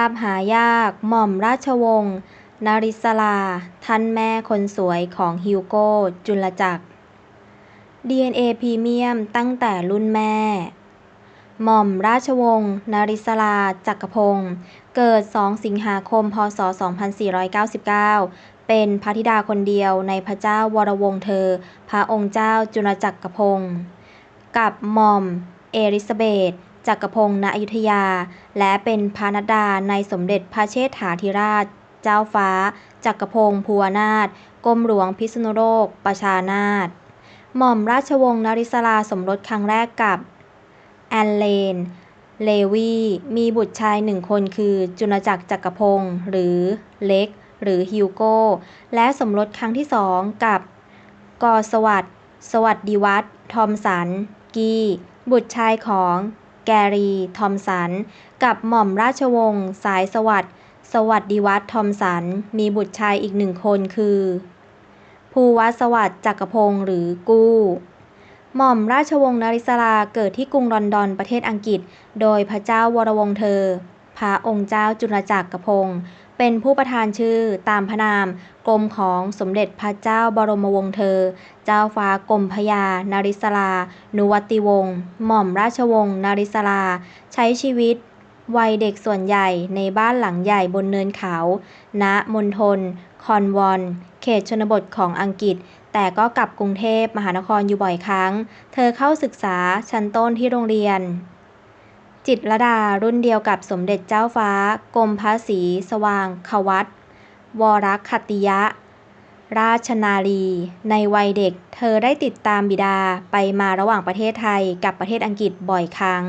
าพหายากหม่อมราชวงศ์นริศรา ท่านแม่คนสวยของฮิวโก้ จุลจักร DNA พรีเมียมตั้งแต่รุ่นแม่ หม่อมราชวงศ์นริศราจักรพงศ์เกิด 2 สิงหาคม พ.ศ.2499 เป็นพระธิดาคนเดียวในพระเจ้าวรวงศ์เธอ พระองค์เจ้าจุลจักรพงศ์กับหม่อมเอลิซาเบธ จักรพงศ์ณอยุธยา และเป็นพระนัดดาในสมเด็จพระเชษฐาธิราช เจ้าฟ้า จักรพงศ์ภูวนาถกรมหลวงพิษณุโลก ประชานาถหม่อมราชวงศ์นริศราสมรสครั้งแรกกับ แอนเลน เลวี มีบุตรชายหนึ่งคนคือ จุลจักรจักรพงศ์หรือเล็ก หรือฮิวโก้ และสมรสครั้งที่สองกับ กอสวัสดสวัสดิวัฒน์ทอมสัน กีบุตรชายของ แกรี ทอมสัน กับหม่อมราชวงศ์ สายสวัสดิ์ สวัสดิวัฒน์ ทอมสัน มีบุตรชายอีกหนึ่งคนคือ ภูวสวัสดิ์ จักรพงศ์ หรือกู้ หม่อมราชวงศ์นริศราเกิดที่กรุงลอนดอนประเทศอังกฤษ โดยพระเจ้าวรวงเธอ พระองค์เจ้าจุลจักรพงศ์ เป็นผู้ประทานชื่อตามพระนาม กรมของสมเด็จพระเจ้าบรมวงศ์เธอ เจ้าฟ้ากรมพยานริศรา นุวัติวงศ์ หม่อมราชวงศ์นริศรา ใช้ชีวิตวัยเด็กส่วนใหญ่ในบ้านหลังใหญ่บนเนินเขา ณ มณฑล คอนวอลล์เขตชนบทของอังกฤษ แต่ก็กลับกรุงเทพมหานครอยู่บ่อยครั้ง เธอเข้าศึกษาชั้นต้นที่โรงเรียน จิตรลดารุ่นเดียวกับสมเด็จเจ้าฟ้า กรมพระศรีสว่างควัตวรคัตติยราชนาลี ในวัยเด็ก เธอได้ติดตามบิดาไปมาระหว่างประเทศไทยกับประเทศอังกฤษบ่อยครั้ง